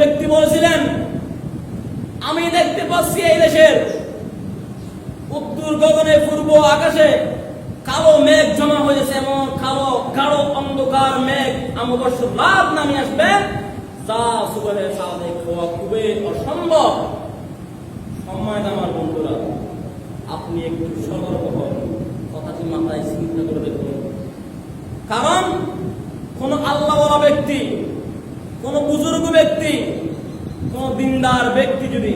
ব্যক্তি বলেছিলেন, আমি দেখতে পাচ্ছি এই দেশের উত্তর গগনে, পূর্ব আকাশে কালো মেঘ জমা হয়েছে এবং কালো, গাঢ় অন্ধকার মেঘ রাত নামে আসবে খাওয়া খুবই অসম্ভব। সম্মানিত আমার বন্ধুরা, আপনি একটু সতর্ক হন, কথাটি মাথায় চিন্তা করে দেখুন। কারণ, কোন আল্লাহওয়ালা ব্যক্তি কোন বুজুর্গ ব্যক্তি, কোন দিনদার ব্যক্তি যদি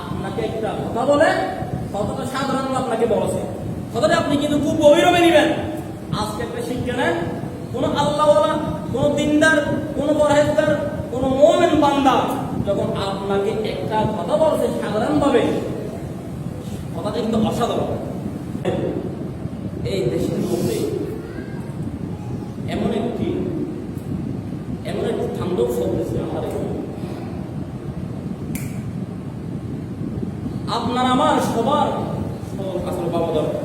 আপনাকে একটা কথা বলে কথাটা সাধারণ আপনাকে বলেছে? কথাটা আপনি কিন্তু খুব গভীরভাবে নেবেন। আজকে একটা শিক্ষা নেন, কোন আল্লাহওয়ালা, কোন দিনদার, কোন পরহেজগার, কোন মোমেন বান্দা যখন আপনাকে একটা কথা বলছে সাধারণভাবে, কথাটা কিন্তু অসাধারণ। এই দেশের মধ্যে এমন একটি এমন একটি তাণ্ডব চলতেছে আমাদের আপনার আমার সবার কাছে বাবা দরকার।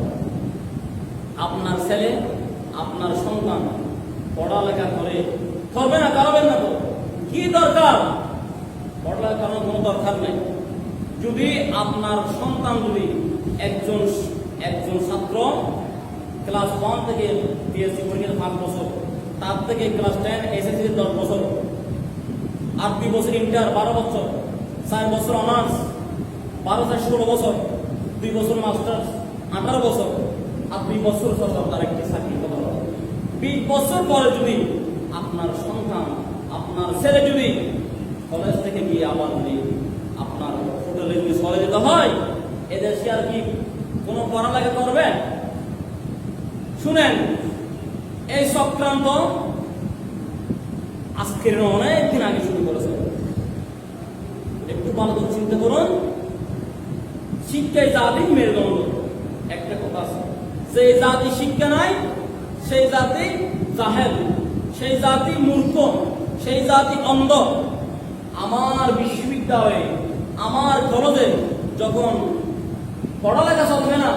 আপনার ছেলে, আপনার সন্তান পড়ালেখা করে করবে না, করাবেন না তো? কি দরকার? পড়ালেখা করানোর কোনো দরকার নেই। যদি আপনার সন্তান যদি একজন একজন ছাত্র ক্লাস ওয়ান থেকে পিএসসি পরীক্ষা পাঁচ বছর, তার থেকে ক্লাস টেন এসএসসি দশ বছর আর দুই বছর ইন্টার বারো বছর। চার বছর অনার্স বারো চার ষোলো বছর। দুই বছর মাস্টার্স আঠারো বছর। আর দুই বছর সরকার তার একটি চাকরি হবে। বিশ বছর পরে যদি আপনার সন্তান, আপনার ছেলে যদি কলেজ থেকে গিয়ে আবার যদি আপনার হোটেলে যদি চলে যেতে হয়, এদেশে আর কি কোনো পড়ালেখা করবে? শুনেন, এই চক্রান্ত আজকের অনেকদিন আগে শুরু ভালো চিন্তা করুন। শিক্ষায় জাতি মেরুদণ্ড একটা কথা আছে, যে জাতি শিক্ষা নাই, সেই জাতি জাহেল, সেই জাতি মূর্খ, সেই জাতি অন্ধ। আমার বিশ্ববিদ্যালয়ে, আমার কলেজে যখন পড়ালেখা চলবে না,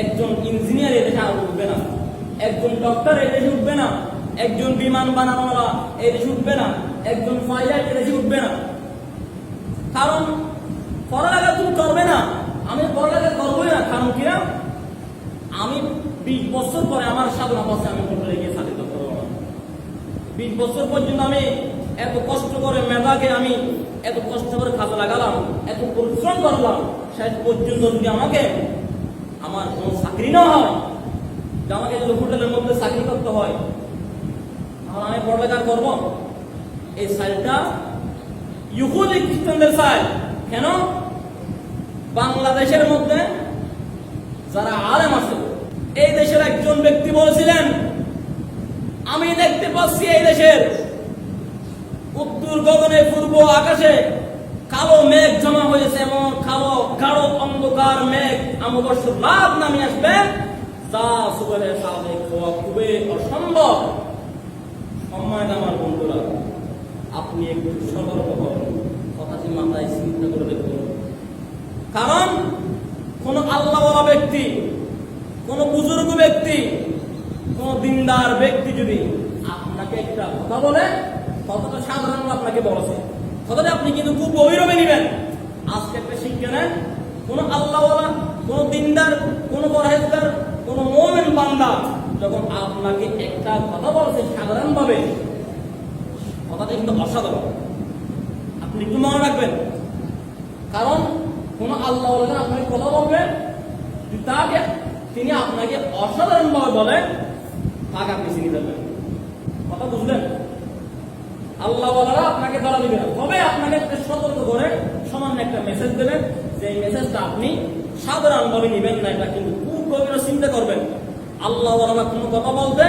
একজন ইঞ্জিনিয়ার এদেশে আর উঠবে না, একজন ডক্টর এ এদেশে উঠবে না, একজন বিমান বানানোরা এদেশে উঠবে না, একজন পাইলট এদেশে উঠবে না। কারণ পড়ালেখা তুমি করবে না। আমি পড়ালেখা করবোই না, কারণ কিনা আমি বিশ বছর পরে আমার সাধনা পথে আমি হোটেলে গিয়ে করতে পারব না। বিশ বছর পর্যন্ত আমি এত কষ্ট করে মেধাকে আমি এত কষ্ট করে কাজে লাগালাম, এত পরিশ্রম করলাম, শেষ পর্যন্ত যদি আমাকে আমার কোনো চাকরি না হয় যে আমাকে যদি হোটেলের মধ্যে চাকরি করতে হয়, তাহলে আমি পড়ালেখা করব। এই সাইলটা ইহুদি খ্রিস্টানদের সাইল কেন? বাংলাদেশের মধ্যে যারা আলেম আছে, এই দেশের একজন ব্যক্তি বলেছিলেন, আমি দেখতে পাচ্ছি এই দেশের উত্তর গগনে, পূর্ব আকাশে কালো মেঘ জমা হয়েছে এবং কালো গাঢ় অন্ধকার মেঘ অমাবস্য রাত নামে আসবে, যা সুগরের সাথে খাওয়া খুবই অসম্ভব। সম্মানিত আমার বন্ধুরা আপনি একটু সতর্ক হন। কথাটি মাথায় চিন্তা করে দেখুন। কারণ কোন আল্লাহওয়ালা ব্যক্তি, কোন বুজুর্গ ব্যক্তি, কোন দিনদার ব্যক্তি যদি আপনাকে একটা কথা বলে কথাটা সাধারণ আপনাকে বলেছে। কথাটা আপনি কিন্তু খুব গভীরভাবে নেবেন। আজকে একটা শিক্ষা নেন, কোন আল্লাহওয়ালা, কোন দিনদার, কোন পরহেজগার, কোন মোমেন বান্দা যখন আপনাকে একটা কথা বলছে সাধারণভাবে কথাটা কিন্তু অসাধারণ। আপনি একটু মনে রাখবেন। কারণ কোন আল্লাহ আপনাকে কথা বলবেন তাকে তিনি আপনাকে অসাধারণ ভাবে বলেন তাকে আপনি চিনি দেবেন কথা বুঝলেন? আল্লাহ বলারা আপনাকে ধরা দিবে না। তবে আপনাকে সতর্ক করে সামান্য একটা মেসেজ দেবেন যে, এই মেসেজটা আপনি সাধারণ ভাবে নিবেন না, এটা কিন্তু খুব গভীর চিন্তা করবেন। আল্লাহ বলারা কোনো কথা বলতে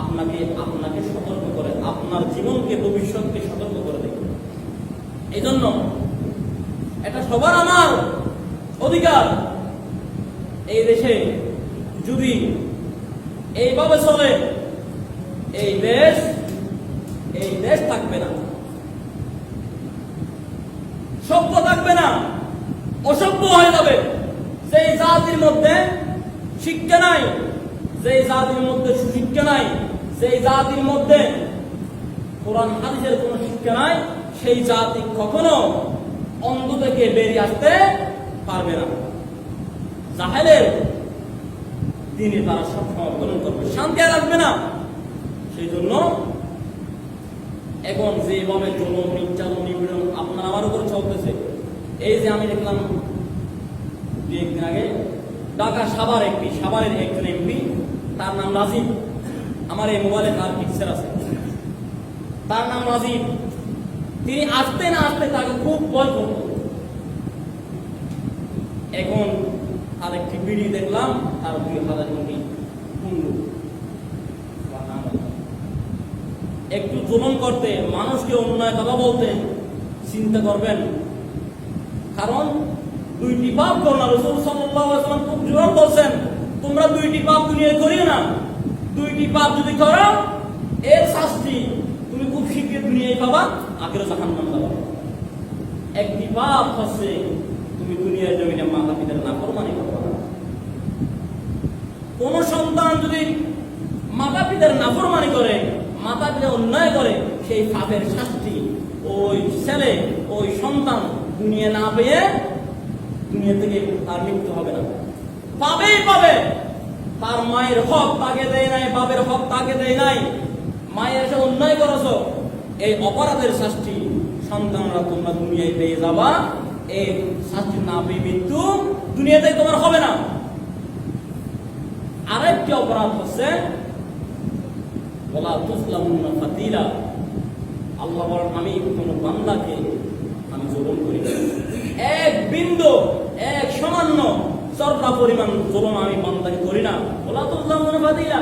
আপনাকে আপনাকে সতর্ক আপনার জীবনকে, ভবিষ্যৎকে সতর্ক করে দেবে এই জন্য এটা সবার আমার অধিকার। এই দেশে যদি এইভাবে চলে, এই দেশ এই দেশ থাকবে না। সভ্য থাকবে না, অসভ্য হয়ে যাবে। সেই জাতির মধ্যে শিক্ষা নাই, যেই জাতির মধ্যে সুশিক্ষা নাই সেই জাতির মধ্যে কোরআন হাদিসের কোন শিক্ষা নাই, সেই জাতি কখনো অন্ধ থেকে বেরিয়ে আসতে পারবে না। জাহেলের দিনে তারা সবসময় গ্রহণ করবে, শান্তি আর আসবে না। সেই জন্য এখন যেভাবে জলম নির্যাতন, নিপীড়ন আপনার আমার উপর চলতেছে, এই যে আমি দেখলাম দু একদিন আগে ঢাকা সাভার একটি, সাভারের একজন এমপি, তার নাম রাজীব আমার এই মোবাইলে তার পিকচার আছে। তার নাম রাজীব তিনি আসতে না আসতে তাকে খুব ভয় করত এখন আর একটি বিড়ি দেখলাম, তার দুই হাজার কোটি একটু জুলুম করতে মানুষকে অন্যায় কথা বলতে চিন্তা করবেন। কারণ দুইটি পাপ করো না রসুল ওয়াসাল্লাম খুব জোর বলছেন, তোমরা দুইটি পাপ দুনিয়ায় করিও না। দুইটি পাপ যদি করো, এর শাস্তি দুনিয়ায় পাবা আখেরও জাহান্নাম পাবা। একটি পাপ হচ্ছে তুমি দুনিয়ার জমিনে মাতা পিতার নাফরমানি করবা কোন সন্তান যদি মাতা পিতার নাফরমানি করে মাতা পিতা অন্যায় করে, সেই পাপের শাস্তি ওই ছেলে, ওই সন্তান দুনিয়া না পেয়ে দুনিয়া থেকে তার মৃত্যু হবে না। পাবেই পাবে। তার মায়ের হক তাকে দেয় নাই, বাপের হক তাকে দেয় নাই। মায়ের এসে অন্যায় করেছ এই অপরাধের শাস্তি সন্তানরা তোমরা দুনিয়ায় পেয়ে যাবা। এই শাস্তি না পেয়ে মৃত্যু দুনিয়াতে তোমার হবে না। আরেকটি অপরাধ হচ্ছে বলা ফাতিলা। আল্লাহ আমি বান্দাকে আমি করি। এক বিন্দু, এক সামান্য চরটা পরিমাণ জুলুম আমি বান্দাকে করি না। বলা তুসলামুন্না ফাতিলা।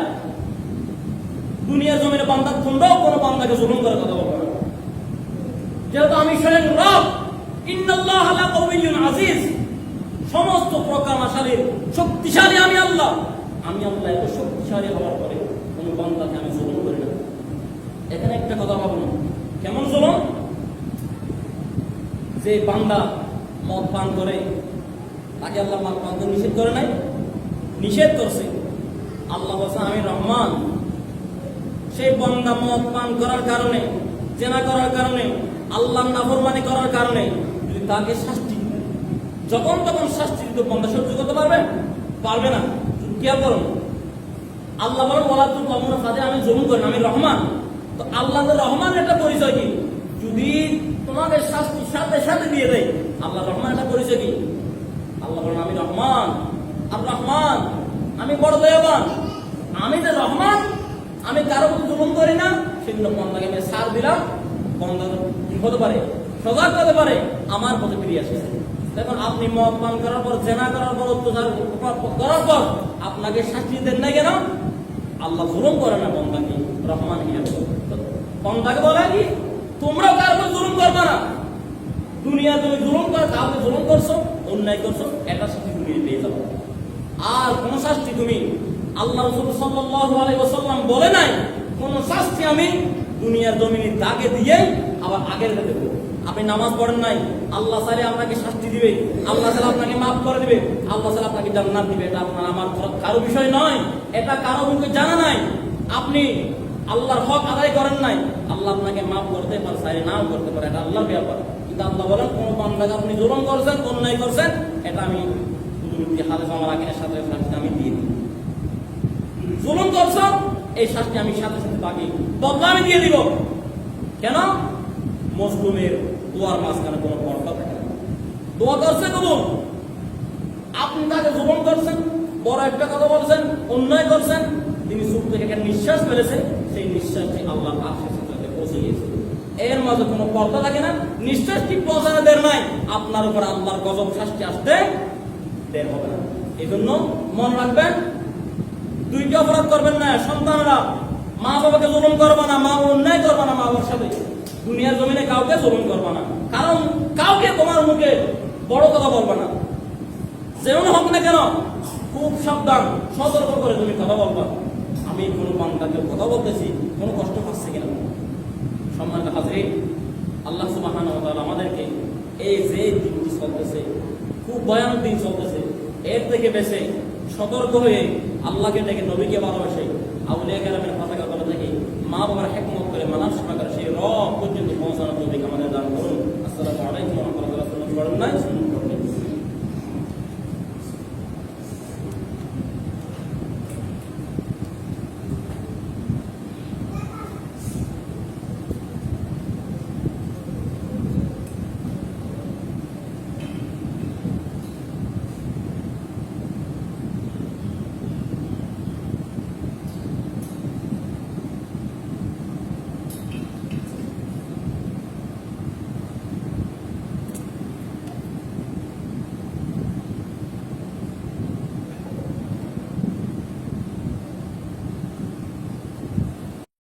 দুনিয়ার জমিনে বান্দা, তোমরাও কোনো বান্দাকে জুলুম করে কথা যেহেতু আমি স্বয়ং রব, ইন্নাল্লাহ আলা কবিয়্যুন আজিজ। সমস্ত প্রকারশালীর শক্তিশালী আমি আল্লাহ। আমি আল্লাহ এত শক্তিশালী হওয়ার পরে কোনো বান্দাকে আমি জুলুম করি না। এখানে একটা কথা ভাবুন কেমন জুলুম? যে বান্দা মদ পান করে, তাকে আল্লাহ মদ পান করতে নিষেধ করে নাই? নিষেধ করছে। আল্লাহ বলছে, আমি রহমান। সেই বান্দা মদ পান করার কারণে, জেনা করার কারণে আল্লাহ নাফরমানি করার কারণে যদি তাকে শাস্তি, যখন তখন শাস্তি দিতে বান্দা সহ্য করতে পারবে? পারবে না। খেয়াল করুন আল্লাহ বলেন বলা তো কমন ফাদে, আমি জুলুম করি আমি রহমান। তো আল্লাহ রহমান একটা পরিচয় কি? যদি তোমাদের শাস্তি সাথে সাথে দিয়ে দেয়, আল্লাহ রহমান একটা পরিচয় কি? আল্লাহ বলেন, আমি রহমান। আর রহমান? আমি বড় দয়াবান। আমি যে রহমান, আমি কারও জুলুম করি না। সেগুলো বন্দাকে আমি সার দিলাম। বন্ধ কি হতে পারে, সজাগ হতে পারে, আমার পথে ফিরে আসে দেখুন, আপনি মদ পান করার পর, জেনা করার পর, অত্যাচার করার পর আপনাকে শাস্তি দেন না কেন? আল্লাহ জুলুম করে না বন্দাকে রহমান বন্দাকে বলে কি? তোমরা কার জুলুম করবে না। দুনিয়া তুমি জুলুম করে কাউকে জুলুম করছ, অন্যায় করছ এটা শাস্তি তুমি পেয়ে যাব। আর কোন শাস্তি তুমি আল্লাহ রসুল আলাইহি ওয়াসাল্লাম বলে নাই, কোন শাস্তি আমি দুনিয়ার জমিনে দাগে দিয়ে আবার আগের দেবো। আপনি নামাজ পড়েন নাই, আল্লাহ সালে আপনাকে শাস্তি দিবে, আল্লাহ সালে আপনাকে মাফ করে দিবে, আল্লাহ সালে আপনাকে জান্নাত দিবে। এটা আপনার আমার কারও বিষয় নয়, এটা কারও মুখে জানা নাই। আপনি আল্লাহর হক আদায় করেন নাই, আল্লাহ আপনাকে মাফ করতে পারে সাইরে নাও করতে পারে, এটা আল্লাহর ব্যাপার কিন্তু আল্লাহ বলেন, কোন বান্দাকে আপনি জুলুম করছেন, অন্যায় করছেন, এটা আমি হাদিস আমার আগের সাথে আমি দিয়ে দিই। জুলুম করছ এই শাস্তি আমি সাথে সাথে বাকি বদলা আমি দিয়ে দিব। কেন? মজলুমের দোয়ার মাঝখানে কোনো পর্দা থাকে না। দোয়া করছে কবুল। আপনি তাকে জুলুম করছেন, বড় একটা কথা বলছেন, অন্যায় করছেন। তিনি চুপ থেকে একটা নিঃশ্বাস ফেলেছেন সেই নিঃশ্বাসটি আল্লাহ সাথে পৌঁছে গিয়েছে এর মাঝে কোনো পর্দা থাকে না। নিঃশ্বাস ঠিক পৌঁছানো দের নাই। আপনার উপর আল্লাহর গজব শাস্তি আসতে দের হবে না। এই জন্য মনে রাখবেন দুইটা অপরাধ করবেন না, সন্তানরা মা বাবাকে জুলুম করবে না মা অন্যায় করবে না মা বাবার সাথে। দুনিয়ার জমিনে কাউকে জুলুম করবে না। কারণ কাউকে তোমার মুখে বড় কথা বলবে না। যেমন হোক না কেন, খুব সাবধান, সতর্ক করে তুমি কথা বলবা। আমি কোনো বান্দাকে কথা বলতেছি, কোনো কষ্ট পাচ্ছে কিনা। সম্মানিত হাজরি আল্লাহ ওয়া আমাদেরকে এই যে দিনটি চলতেছে খুব ভয়ানক দিন চলতেছে এর থেকে বেশি সতর্ক হয়ে আল্লাহকে ডেকে নবীকে ভালোবাসে। আউলিয়া পতাকা বলে থাকি, মা বাবার হেকমত করে মানার সেবা করে সেই র পর্যন্ত পৌঁছানোর তৌফিক আমাদের দান করুন। আসসালামু আলাইকুম।